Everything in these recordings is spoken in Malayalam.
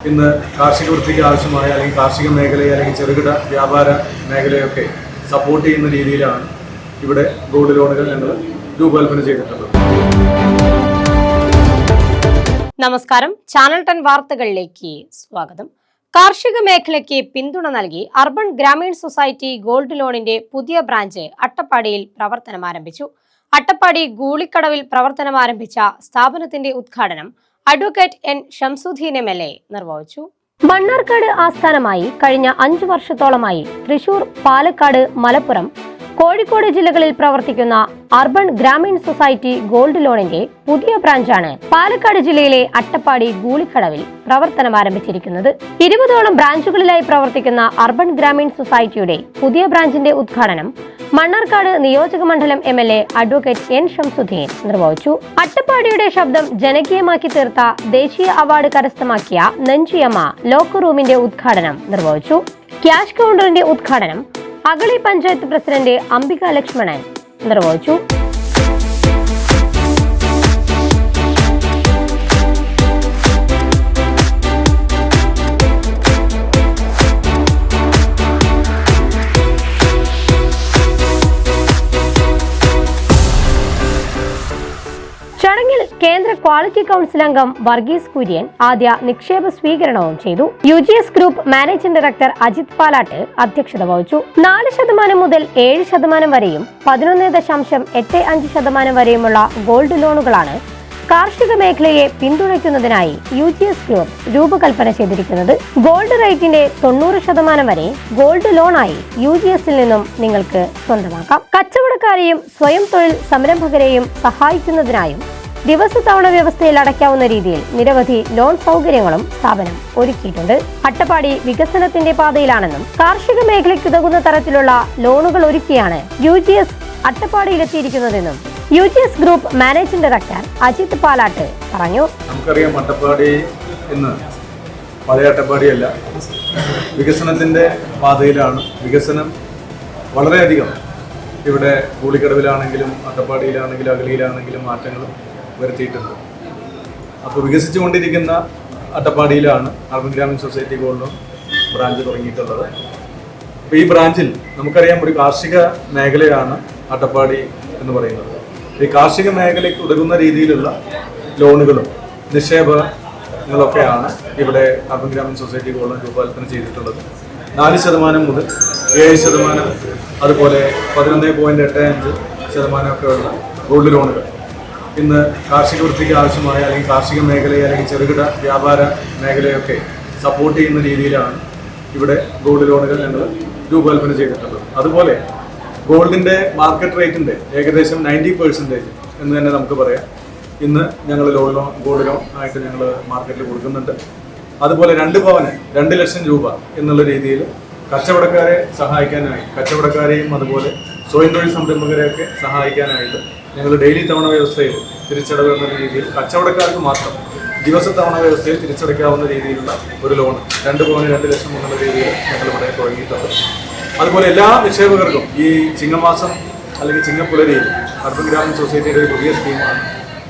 ഇന്ന് കാർഷിക വൃത്തിക്ക് ആവശ്യമായ അല്ലെങ്കിൽ കാർഷിക മേഖലയെ അല്ലെങ്കിൽ ചെറുകിട വ്യാപാര മേഖലയൊക്കെ സപ്പോർട്ട് ചെയ്യുന്ന രീതിയിലാണ് ഇവിടെ ഗോൾഡ് ലോണുകൾ ഞങ്ങൾ രൂപകൽപ്പന ചെയ്തിട്ടുള്ളത്. നമസ്കാരം. ചാനൽ ടെൻ വാർത്തകളിലേക്ക് സ്വാഗതം. കാർഷിക മേഖലയ്ക്ക് പിന്തുണ നൽകി അർബൻ ഗ്രാമീൺ സൊസൈറ്റി ഗോൾഡ് ലോണിന്റെ പുതിയ ബ്രാഞ്ച് അട്ടപ്പാടിയിൽ പ്രവർത്തനം ആരംഭിച്ചു. അട്ടപ്പാടി ഗൂളിക്കടവിൽ പ്രവർത്തനം ആരംഭിച്ച സ്ഥാപനത്തിന്റെ ഉദ്ഘാടനം advocate N Shamsuddin M L A നിർവഹിച്ചു. മണ്ണാർക്കാട് ആസ്ഥാനമായി കഴിഞ്ഞ അഞ്ചു വർഷത്തോളമായി തൃശൂർ പാലക്കാട് മലപ്പുറം കോഴിക്കോട് ജില്ലകളിൽ പ്രവർത്തിക്കുന്ന അർബൻ ഗ്രാമീൺ സൊസൈറ്റി ഗോൾഡ് ലോണിന്റെ പുതിയ ബ്രാഞ്ചാണ് പാലക്കാട് ജില്ലയിലെ അട്ടപ്പാടി ഗൂളിക്കടവിൽ പ്രവർത്തനം ആരംഭിച്ചിരിക്കുന്നത്. ഇരുപതോളം ബ്രാഞ്ചുകളിലായി പ്രവർത്തിക്കുന്ന അർബൻ ഗ്രാമീൺ സൊസൈറ്റിയുടെ പുതിയ ബ്രാഞ്ചിന്റെ ഉദ്ഘാടനം മണ്ണാർക്കാട് നിയോജക മണ്ഡലം M L A advocate N Shamsuddin നിർവഹിച്ചു. അട്ടപ്പാടിയുടെ ശബ്ദം ജനകീയമാക്കി തീർത്ത ദേശീയ അവാർഡ് കരസ്ഥമാക്കിയ നെഞ്ചിയമ്മ ലോക്കർ റൂമിന്റെ ഉദ്ഘാടനം നിർവഹിച്ചു. ക്യാഷ് കൗണ്ടറിന്റെ ഉദ്ഘാടനം അഗളി പഞ്ചായത്ത് പ്രസിഡന്റ് അംബിക ലക്ഷ്മണൻ നിർവഹിച്ചു. കേന്ദ്ര ക്വാളിറ്റി കൗൺസിൽ അംഗം വർഗീസ് കുര്യൻ ആദ്യ നിക്ഷേപ സ്വീകരണവും ചെയ്തു. U G S group managing director Ajith Palatt അധ്യക്ഷത വഹിച്ചു. നാല് ശതമാനം മുതൽ ഏഴ് ശതമാനം വരെയും പതിനൊന്ന് ദശാംശം എട്ട് അഞ്ച് ശതമാനം വരെയുമുള്ള ഗോൾഡ് ലോണുകളാണ് കാർഷിക മേഖലയെ പിന്തുണയ്ക്കുന്നതിനായി യു ജി എസ് ഗ്രൂപ്പ് രൂപകൽപ്പന ചെയ്തിരിക്കുന്നത്. ഗോൾഡ് റേറ്റിന്റെ തൊണ്ണൂറ് ശതമാനം വരെ ഗോൾഡ് ലോണായി യു ജി എസിൽ നിന്നും നിങ്ങൾക്ക് സ്വന്തമാക്കാം. കച്ചവടക്കാരെയും സ്വയം തൊഴിൽ സംരംഭകരെയും സഹായിക്കുന്നതിനായും ദിവസത്തവണ വ്യവസ്ഥയിൽ അടയ്ക്കാവുന്ന രീതിയിൽ നിരവധി ലോൺ സൗകര്യങ്ങളും സ്ഥാപനം ഒരുക്കിയിട്ടുണ്ട്. അട്ടപ്പാടി വികസനത്തിന്റെ പാതയിലാണെന്നും കാർഷിക മേഖലയ്ക്ക് ഉതകുന്ന തരത്തിലുള്ള ലോണുകൾ ഒരുക്കിയാണ് U G S അട്ടപ്പാടിയിലെത്തിയിരിക്കുന്നതെന്നും U G S group managing director Ajith Palatt പറഞ്ഞു. നമുക്കറിയാം അട്ടപ്പാടി ഇന്ന് പഴയ അട്ടപ്പാടിയല്ല വികസനത്തിന്റെ പാതയിലാണ്. വികസനം വളരെയധികം ഇവിടെ കൂളിക്കടവിലാണെങ്കിലും അട്ടപ്പാടിയിലാണെങ്കിലും അഗളിയിലാണെങ്കിലും മാറ്റങ്ങൾ വരുത്തിയിട്ടുണ്ട്. അപ്പോൾ വികസിച്ചുകൊണ്ടിരിക്കുന്ന അട്ടപ്പാടിയിലാണ് urban Grameen society gold loan branch തുടങ്ങിയിട്ടുള്ളത്. അപ്പോൾ ഈ ബ്രാഞ്ചിൽ നമുക്കറിയാം ഒരു കാർഷിക മേഖലയാണ് അട്ടപ്പാടി എന്ന് പറയുന്നത്. ഈ കാർഷിക മേഖലയ്ക്ക് ഉതകുന്ന രീതിയിലുള്ള ലോണുകളും നിക്ഷേപങ്ങളൊക്കെയാണ് ഇവിടെ urban Grameen society gold loan രൂപകൽപ്പന ചെയ്തിട്ടുള്ളത്. നാല് ശതമാനം മുതൽ ഏഴ് ശതമാനം അതുപോലെ പതിനൊന്ന് പോയിന്റ് എട്ട് അഞ്ച് ശതമാനമൊക്കെയുള്ള ഗോൾഡ് ലോണുകൾ ഇന്ന് കാർഷിക വൃത്തിക്ക് ആവശ്യമായ അല്ലെങ്കിൽ കാർഷിക മേഖലയെ അല്ലെങ്കിൽ ചെറുകിട വ്യാപാര മേഖലയൊക്കെ സപ്പോർട്ട് ചെയ്യുന്ന രീതിയിലാണ് ഇവിടെ ഗോൾഡ് ലോണുകൾ ഞങ്ങൾ രൂപകൽപ്പന ചെയ്തിട്ടുള്ളത്. അതുപോലെ ഗോൾഡിന്റെ മാർക്കറ്റ് റേറ്റിന്റെ ഏകദേശം നയന്റി പെർസെന്റേജ് എന്ന് തന്നെ നമുക്ക് പറയാം. ഇന്ന് ഞങ്ങൾ ലോൺ ലോൺ ഗോൾഡ് ലോൺ ആയിട്ട് ഞങ്ങൾ മാർക്കറ്റിൽ കൊടുക്കുന്നുണ്ട്. അതുപോലെ രണ്ട് പവന് രണ്ട് ലക്ഷം രൂപ എന്നുള്ള രീതിയിൽ കച്ചവടക്കാരെ സഹായിക്കാനായി കച്ചവടക്കാരെയും അതുപോലെ സ്വയം തൊഴിൽ സംരംഭകരെയൊക്കെ സഹായിക്കാനായിട്ട് ഞങ്ങൾ ഡെയിലി തവണ വ്യവസ്ഥയിൽ തിരിച്ചടവ് എന്ന രീതിയിൽ കച്ചവടക്കാർക്ക് മാത്രം ദിവസ തവണ വ്യവസ്ഥയിൽ തിരിച്ചടയ്ക്കാവുന്ന രീതിയിലുള്ള ഒരു ലോൺ രണ്ട് പോയിന്റ് രണ്ട് ലക്ഷം എന്നുള്ള രീതിയിൽ ഞങ്ങൾ ഇവിടെ തുടങ്ങിയിട്ടുണ്ട്. അതുപോലെ എല്ലാ നിക്ഷേപകർക്കും ഈ ചിങ്ങമാസം അല്ലെങ്കിൽ ചിങ്ങപ്പുലരിയിൽ അർബൻ ഗ്രാമീൺ സൊസൈറ്റിയുടെ ഒരു പുതിയ സ്കീമാണ്.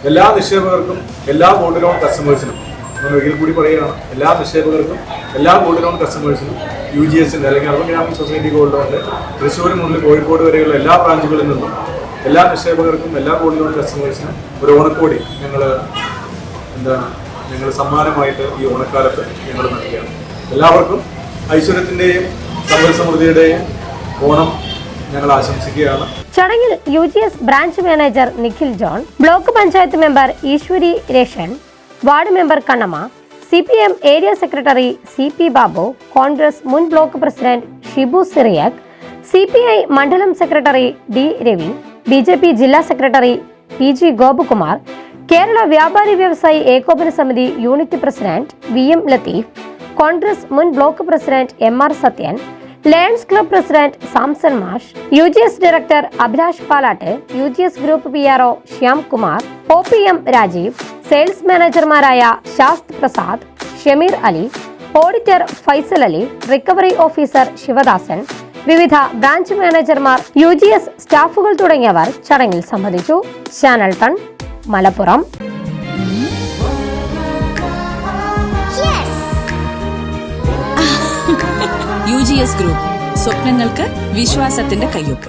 എല്ലാ നിക്ഷേപകർക്കും എല്ലാ ഗോൾഡ് ലോൺ കസ്റ്റമേഴ്സിനും നമ്മൾ ഒരിക്കൽ കൂടി പറയുകയാണ് എല്ലാ നിക്ഷേപകർക്കും എല്ലാ ഗോൾഡ് ലോൺ കസ്റ്റമേഴ്സിനും യു ജി എസിന്റെ അല്ലെങ്കിൽ അർബൻ ഗ്രാമീൺ സൊസൈറ്റി ഗോൾഡ് ലോണിന്റെ തൃശ്ശൂർ മുതൽ കോഴിക്കോട് വരെയുള്ള എല്ലാ ബ്രാഞ്ചുകളിൽ നിന്നും എല്ലാ നിക്ഷേപകർക്കും എല്ലാ ഗോൾഡ് ലോൺ കസ്റ്റമേഴ്സിനും ഒരു ഓണക്കോടി ഞങ്ങൾ എന്താണ് ഞങ്ങൾ സമ്മാനമായിട്ട് ഈ ഓണക്കാലത്ത് ഞങ്ങൾ നൽകുകയാണ്. എല്ലാവർക്കും ഐശ്വര്യത്തിന്റെയും സമ്പൽ സമൃദ്ധിയുടെയും ഓണം ഞങ്ങൾ ആശംസിക്കുകയാണ്. ചടങ്ങിൽ U G S branch manager Nikhil John block panchayat member Eeshwari Reshan ward member Kannamma C P M area secretary C P Babu Congress മുൻ block president Shibu Cyriac C P I മണ്ഡലം secretary D Ravi B J P ജില്ലാ secretary P G Gopakumar Kerala വ്യാപാരി വ്യവസായി ഏകോപന സമിതി unit president V M Latheef Congress മുൻ block president M R Sathyan Lions club president Samson മാഷ് U G S director Abhilash Palatt U G S group P R O Shyam Kumar O P M Rajeev sales മാനേജർമാരായ ശാസ്ത് Prasad Shameer Ali auditor Faisal Ali recovery officer Sivadasan വിവിധ ബ്രാഞ്ച് മാനേജർമാർ യു ജി എസ് സ്റ്റാഫുകൾ തുടങ്ങിയവർ ചടങ്ങിൽ സംബന്ധിച്ചു. Channel ton Malappuram. U G S group സ്വപ്നങ്ങൾക്ക് വിശ്വാസത്തിന്റെ കയ്യൊപ്പ്.